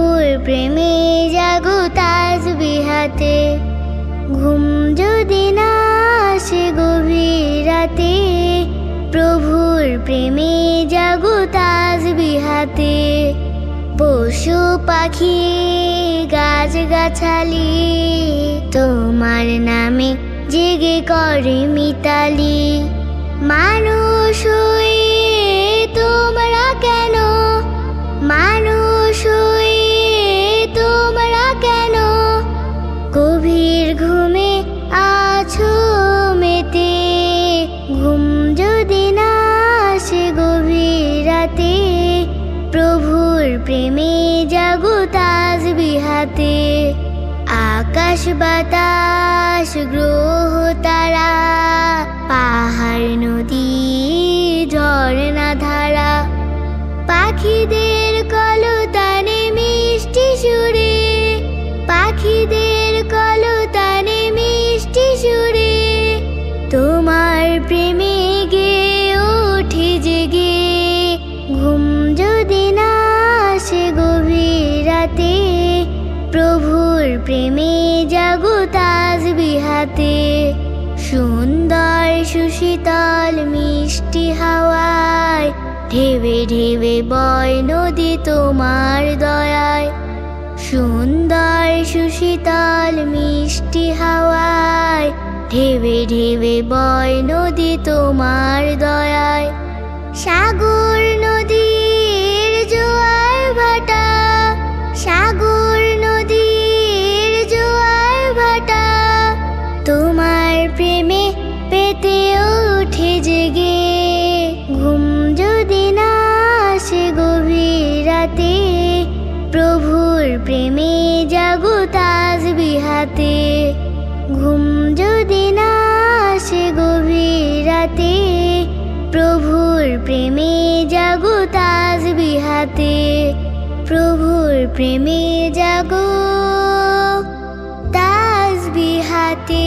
প্রভুর প্রেমে জাগো তাজ বিহাতে ঘুম যদি না আসে গভীর রাতে, প্রভুর প্রেমে জাগো তাজ বিহাতে পশু পাখি গাছ গাছালি তোমার নামে জেগে করে মিতালি। মানুষ গভীর ঘুমে আছো মেতে। ঘুম যদি না আসে গভীর রাতে, প্রভুর প্রেমে জাগো তাজ বিহাতে। আকাশ বাতাস, গ্রহ তারা, পাহাড়, নদী, ঝর্ণা ধারা। পাখিদের তোমার প্রেমে গে ওঠে জেগে। ঘুম যদি না আসে গভীর রাতে, প্রভুর প্রেমে জাগো তাজ বিহাতে। সুন্দর সুশীতল মিষ্টি হাওয়ায়, ঢেবে ঢেবে বয় নদী তোমার দয়ায়। সুন্দর সুশীতল মিষ্টি হাওয়ায় ঢেবে ঢেবে বয় নদী তোমার দয়ায়। সাগর নদীর জোয়ার ভাটা, সাগর নদীর জোয়ার ভাটা। তোমার প্রেমে পেতে ওঠে জেগে, ঘুম যদি না আসে গভীর রাতে, প্রভুর প্রেমে জাগো তাজ বিহাতে ঘুম রাতে প্রভুর প্রেমে জাগো তাজ বিহাতে প্রভুর প্রেমে জাগো তাজ বিহাতে।